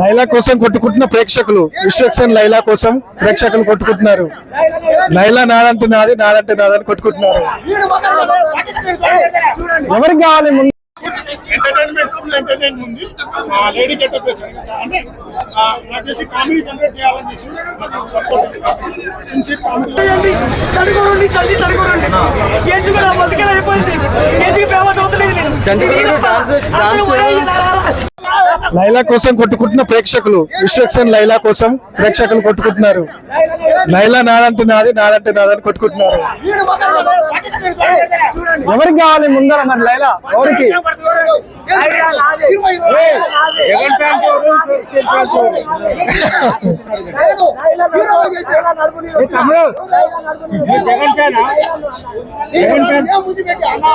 లైలా కోసం కొట్టుకుంటున్న ప్రేక్షకులు. విశ్వక్సేన్ లైలా కోసం ప్రేక్షకులు కొట్టుకుంటున్నారు. లైలా నాదంటే నాది నాదంటే నాదని కొట్టుకుంటున్నారు. ఎవరికి కావాలి ముందు? ఎంటర్టైన్మెంట్ ఫుల్ ఎంటర్టైన్మెంట్ ఉంది. ఆ లేడీ గెటప్ వేసాడు అంటే ఆ, నాకు తెలిసి కామెడీ జనరేట్ చేయాలని చేసి అది సిన్సియర్ కామెడీ చదువుకోండి చదివి చదువుకోండి ఎందుకు నా బతికే అయిపోయింది. ఎందుకు ఫేమస్ అవుతలేదు. నేను లైలా కోసం కొట్టుకుంటున్న ప్రేక్షకులు విశ్వక్సేన్ లైలా కోసం ప్రేక్షకులు కొట్టుకుంటున్నారు లైలా నాదంటే నాది నాదంటే నాదని కొట్టుకుంటున్నారు ఎవరికి కావాలి ముందర మరి లైలా ఎవరికి లైలా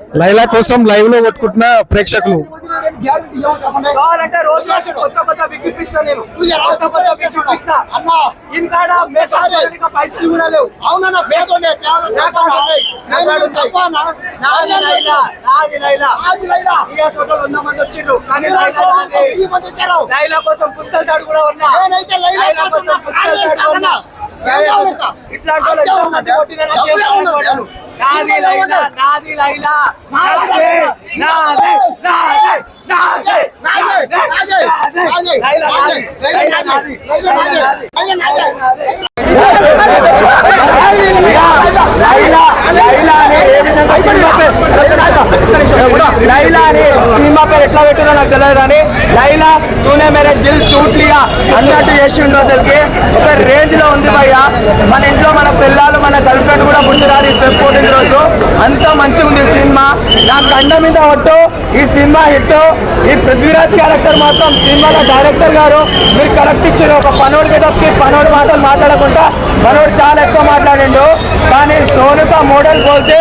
లైలా కోసం లైవ్లో కొట్టుకుంటున్న ప్రేక్షకులు లైలా కోసం పుస్తకాలు కూడా ఉన్నా లైలా కోసం? ఇట్లాంటి వాళ్ళు ఎంతో మంది కొట్టినా నాకు ఎవరే చేస్తాను ఉన్నారు? కొట్టను. నాది లైలా నాది లైలా నాది నాది నాది నాది నాదే, నాదే, నాదే, లైలా నాదే, నాది లైలా అని సినిమా పేరు ఎట్లా పెట్టినా నాకు తెలియదు కానీ లైలా తూనే మేరే దిల్ చూట్లియా అన్నట్టు చేసిండు అసలుకి. ఒక రేంజ్లో ఉంది భయ్య. మన ఇంట్లో మన పిల్లలు మన గర్ల్ ఫ్రెండ్ కూడా ముందురారు ఈ పెట్టుకోవడం రోజు అంత మంచిగా ఉంది నా కండ మీద ఒట్టు ఈ సినిమా హిట్ ఈ పృథ్వీరాజ్ క్యారెక్టర్ మాత్రం సినిమాలో డైరెక్టర్ గారు. మీరు కరెక్ట్ ఇచ్చారు. ఒక పనోడు గెటప్కి పనోడు మాటలు మాట్లాడకుండా మనోడు చాలా ఎక్కువ మాట్లాడిండు. కానీ సోనుతో మోడల్ పోతే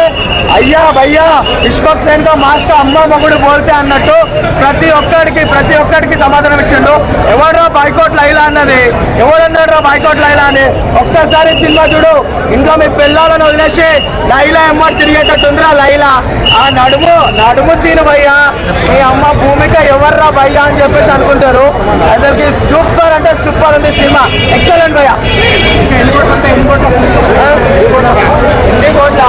అయ్యా భయ్యా విశ్వక్ సేన్ కా మాస్క అమ్మ మగుడు బోల్తే అన్నట్టు ప్రతి ఒక్కడికి ప్రతి ఒక్కడికి సమాధానం ఇచ్చిండు. ఎవడరా బైకౌట్ లైలా అన్నది? ఎవడన్నాడు రా బాయ్కోట్ లైలా అని? ఒక్కసారి సినిమా చూడు. ఇంకా మీ పిల్లలను వదిలేసి లైలా అమ్మ తిరిగేటట్టుందిరా లైలా. ఆ నడుము నడుము సీను భయ్యా. మీ అమ్మ భూమిక ఎవర్రా భయ్యా అని చెప్పేసి అనుకుంటారు. అందరికి సూపర్ అంటే సూపర్ ఉంది సినిమా. ఎక్సలెంట్ భయ్యా. ఎన్ని కోట్ల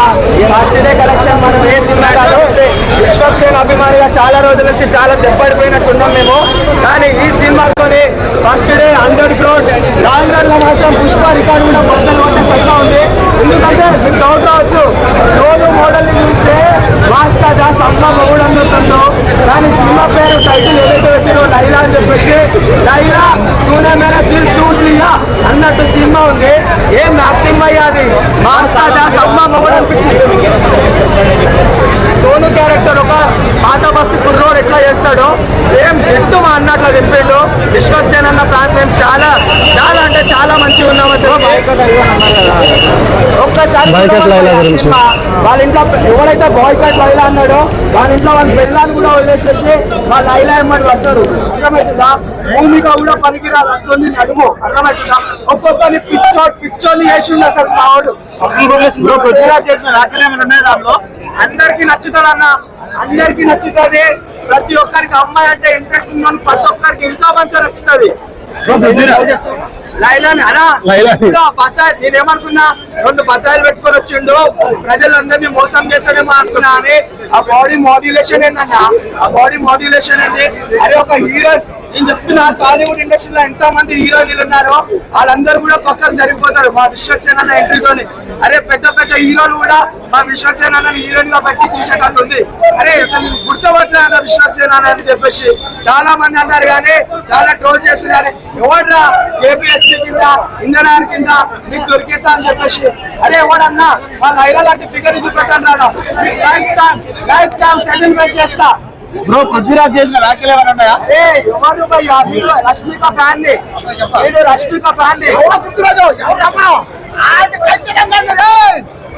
కలెక్షన్ మనం ఏ సినిమా కాదు. విశ్వక్సేన్ అభిమానిగా చాలా రోజుల నుంచి చాలా దెబ్బడిపోయినట్టున్నాం మేము. కానీ ఈ cinema first day hundred crores long రన్లో మాత్రం పుష్ప రికార్డు కూడా బద్దలు కొట్టే సత్తా ఉంది ఎందుకంటే మీకు డౌట్ రావచ్చు సోను మోడల్ని చూస్తే మాస్కా దాస్ అమ్మ మొగుడు అందుతుందో కానీ సినిమా పేరు టైటిల్ ఏదైతే పెట్టినో లైలా అని చెప్పేసి లైలా తూనే మేర దిల్ టూట్ లియా అన్నట్టు సినిమా ఉంది ఏం యాక్టింగ్ అయ్యాది మాస్కా దాస్ అమ్మ అనిపించింది సోను క్యారెక్టర్ ఒక పాత బస్తీ కుర్రోడు ఎట్లా చేస్తాడో? సేమ్ ఎట్టు మా అన్నట్లు చెప్పిండు విశ్వక్సేన్ అన్న ఫ్యాన్స్ మేము చాలా చాలా అంటే చాలా మంచిగా ఉన్నాం అసలు. ఒక్కసారి వాళ్ళ ఇంట్లో ఎవరైతే బాయ్కాట్ లైలా అన్నాడో వాళ్ళ ఇంట్లో వాళ్ళ పిల్లలు కూడా వదిలేసేసి వాళ్ళ లైలా ఎమ్మడి పడతారు. అర్థమవుతుందా భూమిక కూడా పనికిరాదు అట్లుంది నడుము. అర్థమవుతుందా ఒక్కొక్కరిని పిచ్చోట్ పిచ్చోళ్ళు చేసిండు అసలు మావాడు చేసిన వ్యాఖ్యలు ఏమైనా ఉన్నాయి దాంట్లో? అందరికి నచ్చుతారు అన్న అందరికి నచ్చుతుంది. ప్రతి ఒక్కరికి అమ్మాయి అంటే ఇంట్రెస్ట్ ఉన్న ప్రతి ఒక్కరికి ఎంతో మంచిగా నచ్చుతుంది. లైలాని అలా లైలాని. ఇంకా బత్తాయి నేనేమనుకున్నా రెండు బత్తాయిలు పెట్టుకొని వచ్చిండు. ప్రజలందరినీ మోసం చేస్తాడేమో అనుకున్నా అని. ఆ బాడీ మాడ్యులేషన్ ఏందన్నా? ఆ బాడీ మాడ్యులేషన్ ఏంది? అరే ఒక హీరో నేను చెప్తున్నా టాలీవుడ్ ఇండస్ట్రీలో ఎంత మంది హీరోయిన్లు ఉన్నారో వాళ్ళందరూ కూడా పక్కకు సరిపోతారు మా విశ్వసేన ఎంట్రీతోని. అరే పెద్ద పెద్ద హీరోలు కూడా మా విశ్వక్సేన్ హీరోయిన్గా పెట్టి తీసేటట్టుంది. అరే అసలు నేను గుర్తుపట్టలే అన్న అని చెప్పేసి? చాలా మంది అన్నారు కానీ చాలా ట్రోల్ చేస్తున్నారు. ఎవడ్రా ఏపీఎస్సీ కింద ఇంధనాల కింద మీకు దొరికేతా అని చెప్పేసి? అరే ఎవడన్నా మా లైలా లాంటి ఫిగర్ చూపెట్టాను రాడు. Life time life time settlement చేస్తా. బ్రో పృథ్వీరాజ్ చేసిన వ్యాఖ్యలు ఏమైనా ఉన్నాయా? ఎవరు భయ్యా మీరు రష్మిక ఫ్యాన్ని రష్మిక ఫ్యాన్ పృథ్వీరాజు? ఎవరు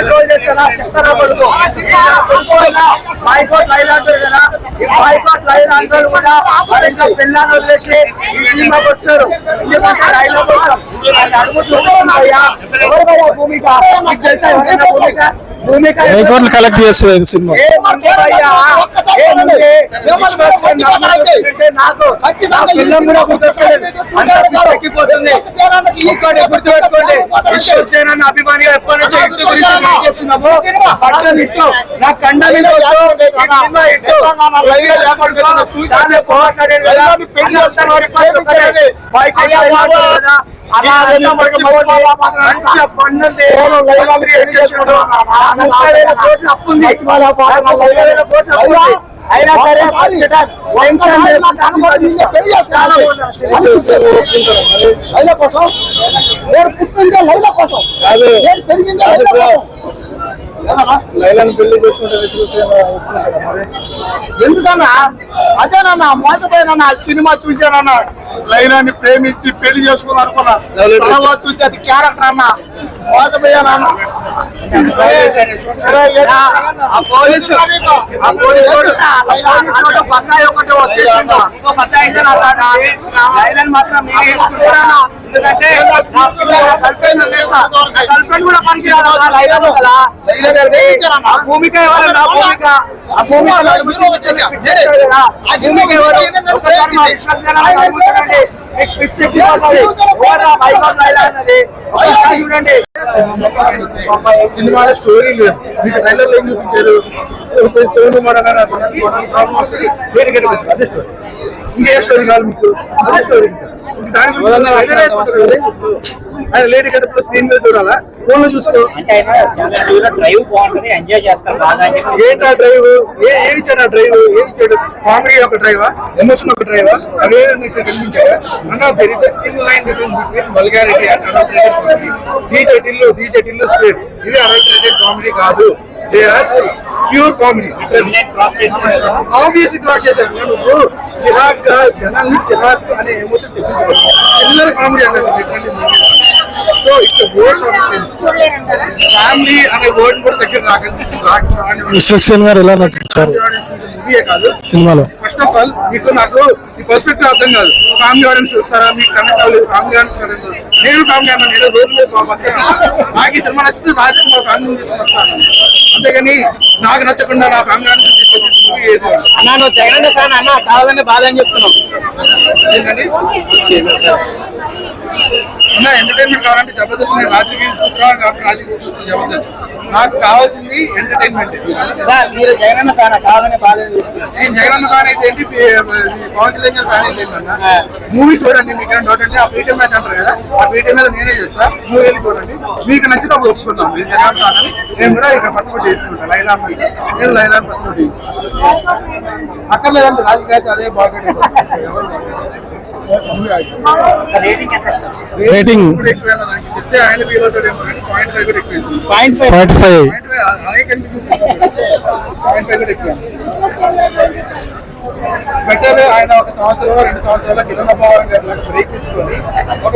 నేను వైసీపీని ట్రోల్ చేస్తానా చెప్తారా కొడుకు? బాయ్కోట్ లైన్ అంటారు కదా. ఈ బాయ్కోట్ లైన్ అంటారు కూడా ఇంకా పిల్లలు వదిలేసి ఈ సినిమాకి వస్తారు. కోసం ఎవరు భూమిక? మీకు తెలుసా భూమిక? భూమిక కలెక్ట్ చేస్తుంది సినిమా? నాకు కూడా గుర్తొస్తలేదు. గుర్తుపెట్టుకోండి. విశ్వసేన అభిమానిగా ఎప్పటి నుంచో గురించి చేస్తున్నాము పట్టణం ఇట్టు నా కండ మీద అయినా సరే. లైల కోసం నేను పుట్టిందే లైల కోసం. నేను పెరిగిందే లైల కోసం. పెళ్ళి చేసుకుంటే? ఎందుకన్నా? అదేనన్నా? మోసపోయినా సినిమా చూసానన్నా లైలాన్ని ప్రేమించి పెళ్ళి చేసుకుని అనుకున్నా తర్వాత చూసి అది క్యారెక్టర్ అన్న? మోసపోయానన్నా? పోలీసు ఆ పోలీసు బత్తాయి ఒకటి వచ్చేసిండు. ఇంకో బత్తాయి ఇంకా నా కాడ మాత్రం మీరే వేసుకుంటారా? ఎందుకంటే కూడా కదా. ఆ భూమిక ఎవరు? నా భూమిక. ఆ భూమిక భూమిక ఎవరు? ఒకసారి మా మీకు పిచ్చి చూడండి సినిమాలో స్టోరీ లేదు. మీకు ట్రైలర్ ఏం చూపించారు? మడగానే వేరే అదే స్టోరీ ఇంకే స్టోరీ మీకు? దాని గురించి కదా. ఆయన లేడీ గడపలో స్క్రీన్ మీద చూడాలా? ఫోన్లో చూసుకో డ్రైవ్ బాగుంటుంది ఎంజాయ్ చేస్తారు బాగా ఏంటి ఆ డ్రైవ్? ఏ ఏ ఇచ్చాడు ఆ డ్రైవ్? ఏ ఇచ్చాడు? కామెడీ ఒక డ్రైవా? ఎమోషన్ ఒక డ్రైవా? అవే నీకు అన్న line between vulgarity and adulterated DJ Tillu DJ Tillu square ఇది అడల్టరేటెడ్ కామెడీ కాదు. They are pure comedy obviously cross చేశారు నువ్వు చిరాక్ జనాల్ని చిరాక్ అనే ఎమోషన్ తెప్పించవచ్చు చిల్లర కామెడీ అన్నట్టు సో వర్డ్ ఫ్యామిలీ అనే వర్డ్ కూడా దగ్గర రాకండి. గారు ఎలా నటించారు? మూవీయే కాదు సినిమాలో. ఫస్ట్ ఆఫ్ ఆల్ మీకు నాకు ఈ పర్స్పెక్టివ్ అర్థం కాదు. ఫ్యామిలీ ఆడియన్స్ చూస్తారా? మీకు కనెక్ట్ అవ్వలేదు ఫ్యామిలీ ఆడియన్స్ నేను ఫ్యామిలీ అన్నా నేను రోజు మీద మా పక్కన. నాకు ఈ సినిమా నచ్చితే రాత్రి మా ఫ్యామిలీ తీసుకుని వస్తాను అంతేగాని నాకు నచ్చకుండా నా ఫ్యామిలీ ఆడియన్స్ తీసుకొచ్చి మూవీ ఏది. అన్నా నువ్వు జగన్ ఫ్యాన్ అన్న కావాలని బాధ అని చెప్తున్నావు. ఏంటండి? అన్న ఎంటర్టైన్మెంట్ కావాలంటే జబర్దస్త్ నేను రాజకీయ శుక్రవారం కాబట్టి రాజకీయ జబర్దస్త్. నాకు కావాల్సింది ఎంటర్టైన్మెంట్ సార్ మీరు జగన్ ఫ్యాన్ కావాలని చెప్తున్నారు నేను జగన్ ఫ్యాన్ అయితే ఏంటి? పవన్ కళ్యాణ్ ఫ్యాన్ అయితే మూవీ చూడండి మీకు ఏమైనా డౌట్ అంటే ఆ పీటీ మ్యాచ్ అంటారు కదా ఆ పీటీ మీద నేనే చేస్తా. మూవీ వెళ్ళి చూడండి? మీకు నచ్చితే అప్పుడు ఒప్పుకుంటాం మీరు జగన్ ఫ్యాన్ అని నేను కూడా ఇక్కడ పట్టుబడి చేసుకుంటాను లైలా నేను లైలా పట్టుబడి అక్కర్లేదంటే రాజకీయ అయితే అదే బాగా రేటింగ్ ఎంత ఆయన పాయింట్ ఫైవ్ బెటర్ ఆయన ఒక సంవత్సరంలో రెండు సంవత్సరాల కిరణ్ పవార్ గారి బ్రేక్ తీసుకొని ఒక